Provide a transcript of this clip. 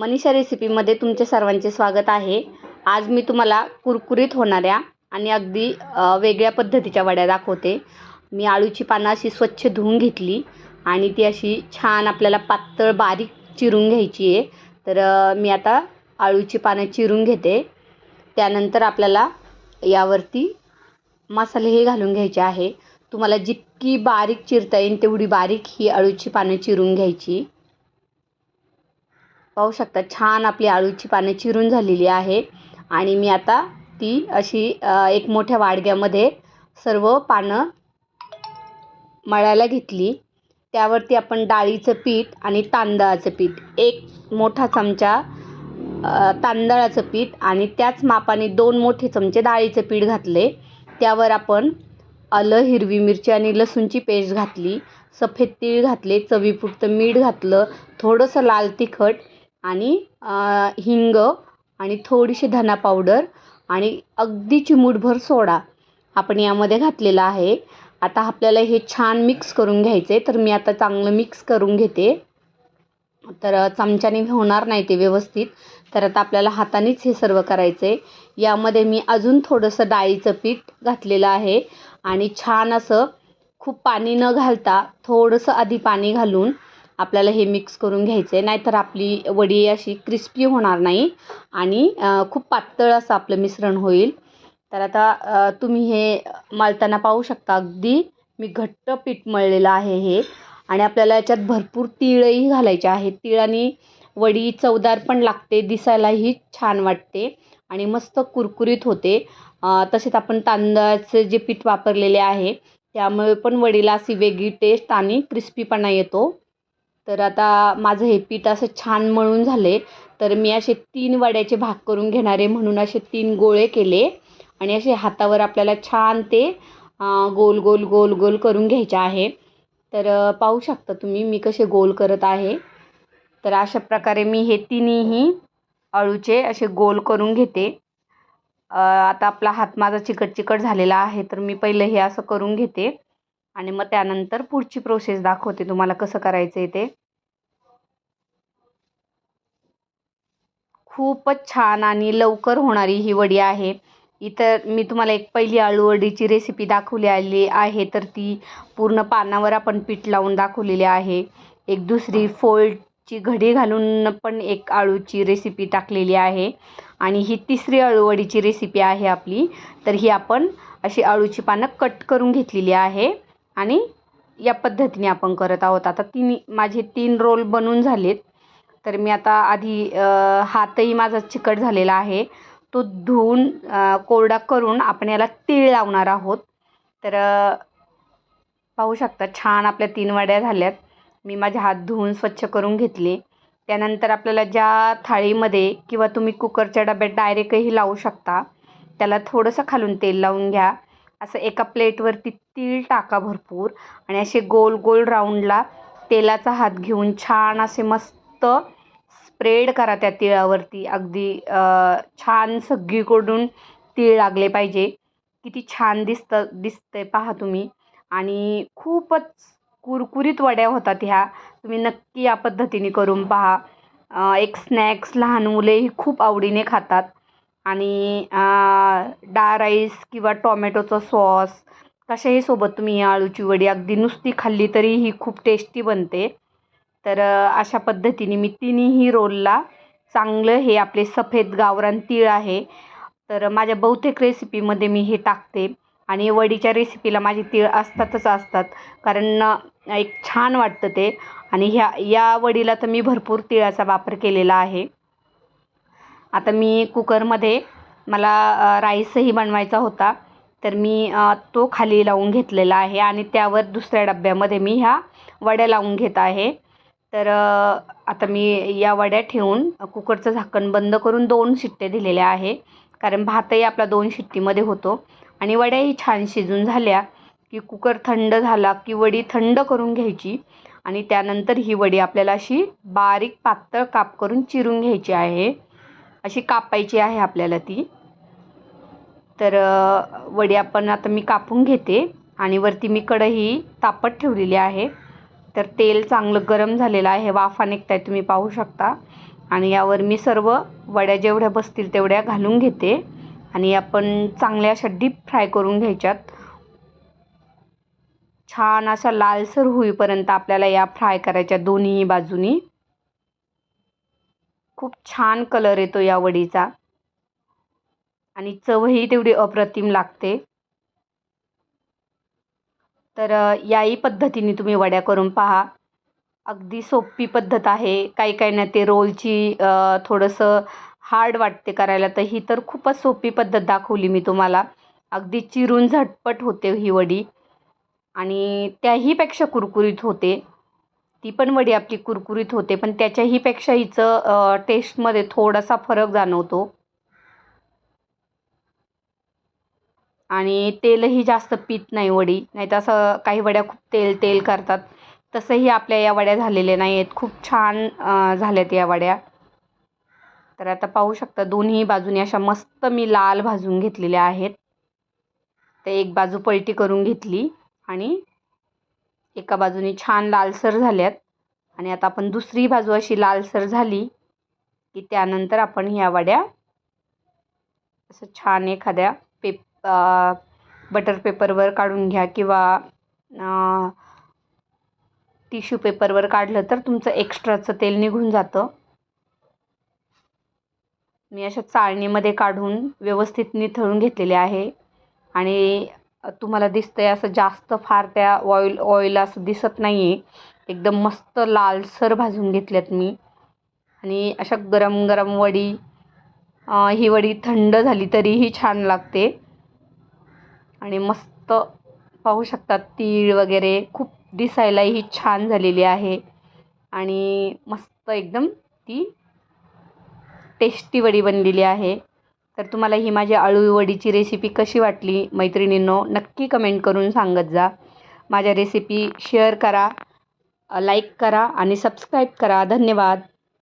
मनीषा रेसिपीमध्ये तुमचे सर्वांचे स्वागत आहे. आज मी तुम्हाला कुरकुरीत होणाऱ्या आणि अगदी वेगळ्या पद्धतीच्या वड्या दाखवते. मी आळूची पानं अशी स्वच्छ धुवून घेतली आणि ती अशी छान आपल्याला पातळ बारीक चिरून घ्यायची आहे. तर मी आता आळूची पानं चिरून घेते. त्यानंतर आपल्याला यावरती मसाले हे घालून घ्यायचे आहे. तुम्हाला जितकी बारीक चिरता येईल तेवढी बारीक ही आळूची पानं चिरून घ्यायची. पाहू शकता छान आपली आळूची पानं चिरून झालेली आहे. आणि मी आता ती अशी एक मोठ्या वाडग्यामध्ये सर्व पानं मळायला घेतली. त्यावरती आपण डाळीचं पीठ आणि तांदळाचं पीठ एक मोठा चमचा तांदळाचं पीठ आणि त्याच मापाने दोन मोठे चमचे डाळीचं पीठ घातले. त्यावर आपण आलं हिरवी मिरची आणि लसूणची पेस्ट घातली. सफेद तीळ घातले चवीपुरतं मीठ घातलं थोडंसं लाल तिखट आणि हिंग आणि थोडीशी धना पावडर आणि अगदी चिमूटभर सोडा आपण यामध्ये घातलेला आहे. आता आपल्याला हे छान मिक्स करून घ्यायचे तर मी आता चांगलं मिक्स करून घेते. तर चमच्याने होणार नाही ते व्यवस्थित. तर आता आपल्याला हातानेच हे सर्व करायचं आहे यामध्ये मी अजून थोडंसं डाळीचं पीठ घातलेलं आहे आणि छान असं खूप पाणी न घालता थोडंसं आधी पाणी घालून आपल्याला हे मिक्स करून घ्यायचं आहे नाहीतर आपली वडी अशी क्रिस्पी होणार नाही. आणि खूप पातळ असं आपलं मिश्रण होईल. तर आता तुम्ही हे मळताना पाहू शकता. अगदी मी घट्ट पीठ मळलेलं आहे हे. आणि आपल्याला याच्यात भरपूर तिळही घालायचे आहेत. तिळाने वडी चवदार पण लागते. दिसायलाही छान वाटते. आणि मस्त कुरकुरीत होते. तसेच आपण तांदळाचे जे पीठ वापरलेले आहे त्यामुळे पण वडीला अशी वेगळी टेस्ट आणि क्रिस्पीपणा येतो. तर आता माझं हे पीठ असं छान मळून झाले तर मी असे तीन वड्याचे भाग करून घेणारे म्हणून असे तीन गोळे केले. आणि असे हातावर आपल्याला छान ते गोल गोल गोल गोल करून घ्यायचे आहे. तर पाहू शकता तुम्ही मी कसे गोल करत आहे. तर अशा प्रकारे मी हे तिन्हीही अळूचे असे गोल करून घेते. आता आपला हात माझा चिकट चिकट झालेला आहे. तर मी पहिलं हे असं करून घेते. आणि मग त्यानंतर पुढची प्रोसेस दाखवते तुम्हाला कसं करायचं आहे ते. खूपच छान आणि लवकर होणारी ही वडी आहे. इतर मी तुम्हाला एक पहिली आळू वडीची रेसिपी दाखवली आली आहे तर ती पूर्ण पानावर आपण पीठ लावून दाखवलेली आहे. एक दुसरी फोल्डची घडी घालून पण एक आळूची रेसिपी टाकलेली आहे. आणि ही तिसरी आळूवडीची रेसिपी आहे आपली. तर ही आपण अशी आळूची पानं कट करून घेतलेली आहे. आणि या पद्धतीने आपण करत आहोत. आता तीन माझे तीन रोल बनून झालेत. तर मी आता आधी हातही माझा चिकट झालेला आहे. तो धुवून कोरडा करून आपण याला तीळ लावणार आहोत. तर पाहू शकता छान आपल्या तीन वड्या झाल्यात. मी माझे हात धुवून स्वच्छ करून घेतले. त्यानंतर आपल्याला ज्या थाळीमध्ये किंवा तुम्ही कुकरच्या डब्यात डायरेक्टही लावू शकता त्याला थोडंसं खालून तेल लावून घ्या. असं एका प्लेटवरती तीळ टाका भरपूर आणि असे गोल गोल राऊंडला तेलाचा हात घेऊन छान असे मस्त स्प्रेड करा त्या तिळावरती. अगदी छान सगळीकडून तीळ लागले पाहिजे. किती छान दिसतं दिसतंय पहा तुम्ही. आणि खूपच कुरकुरीत वड्या होतात ह्या. तुम्ही नक्की या पद्धतीने करून पहा. एक स्नॅक्स लहान मुलेही खूप आवडीने खातात. आणि डाळ राईस किंवा टॉमॅटोचं सॉस कशाही सोबत तुम्ही आळूची वडी अगदी नुसती खाल्ली तरी ही खूप टेस्टी बनते. तर अशा पद्धतीने मी तिन्हीही रोलला चांगलं हे आपले सफेद गावरान तीळ आहे. तर माझ्या बहुतेक रेसिपीमध्ये मी हे टाकते आणि वडीच्या रेसिपीला माझी तीळ असतातच असतात. कारण एक छान वाटतं ते. आणि ह्या या वडीला तर मी भरपूर तिळाचा वापर केलेला आहे. आता मी कुकरमध्ये मला राईसही बनवायचा होता. तर मी तो खाली लावून घेतलेला आहे आणि त्यावर दुसऱ्या डब्यामध्ये मी ह्या वड्या लावून घेत आहे. तर आता मी या वड्या ठेवून कुकरचं झाकण बंद करून दोन शिट्टे दिलेल्या आहे. कारण भातही आपला दोन शिट्टीमध्ये होतो. आणि वड्याही छान शिजून झाल्या की कुकर थंड झाला की वडी थंड करून घ्यायची. आणि त्यानंतर ही वडी आपल्याला अशी बारीक पातळ काप करून चिरून घ्यायची आहे. अशी कापायची आहे आपल्याला ती. तर वडी आपण आता मी कापून घेते आणि वरती मी कढई तापत ठेवलेली आहे. तर तेल चांगलं गरम झालेलं आहे वाफा निघत आहे तुम्ही पाहू शकता. आणि यावर मी सर्व वड्या जेवढ्या बसतील तेवढ्या घालून घेते. आणि आपण चांगल्या अशा डीप फ्राय करून घ्यायच्यात. छान अशा लालसर होईपर्यंत आपल्याला या फ्राय करायच्या दोन्ही बाजूनी. खूप छान कलर येतो या वडीचा. आणि चवही तेवढी अप्रतिम लागते. तर याही पद्धतीने तुम्ही वड्या करून पहा. अगदी सोपी पद्धत आहे. काही काही ना ते रोलची थोडंसं हार्ड वाटते करायला तर ही तर खूपच सोपी पद्धत दाखवली मी तुम्हाला. अगदी चिरून झटपट होते ही वडी. आणि त्याहीपेक्षा कुरकुरीत होते. ती पण वडी आपली कुरकुरीत होते पण त्याच्याहीपेक्षा हिचं टेस्टमध्ये थोडासा फरक जाणवतो. आणि तेलही जास्त पीत नाही वडी नाही तर असं काही वड्या खूप तेल तेल करतात. तसंही आपल्या या वड्या झालेल्या नाही आहेत खूप छान झाल्यात या वड्या. तर आता पाहू शकता दोन्ही बाजूने अशा मस्त मी लाल भाजून घेतलेल्या आहेत. तर एक बाजू पलटी करून घेतली आणि एका बाजूने छान लालसर झाल्यात आणि आता आपण दुसरी बाजू अशी लालसर झाली की त्यानंतर आपण ह्या वड्या असं छान एखाद्या पेप बटर पेपरवर काढून घ्या किंवा टिश्यू पेपरवर काढलं तर तुमचं एक्स्ट्राचं तेल निघून जातं. मी अशा चाळणीमध्ये काढून व्यवस्थित निथळून घेतलेले आहे आणि तुम्हाला दिसतंय असं जास्त फार त्या ऑइल ऑइल असं दिसत नाही आहे एकदम मस्त लालसर भाजून घेतल्यात मी. आणि अशा गरम गरम वडी ही वडी थंड झाली तरीही छान लागते. आणि मस्त पाहू शकतात तीळ वगैरे. खूप दिसायलाही छान झालेली आहे. आणि मस्त एकदम ती टेस्टी वडी बनलेली आहे. तर तुम्हाला ही माझी आळू वडीची रेसिपी कशी वाटली मैत्रिणींनो नक्की कमेंट करून सांगत जा. माझ्या रेसिपी शेअर करा लाईक करा आणि सबस्क्राईब करा. धन्यवाद.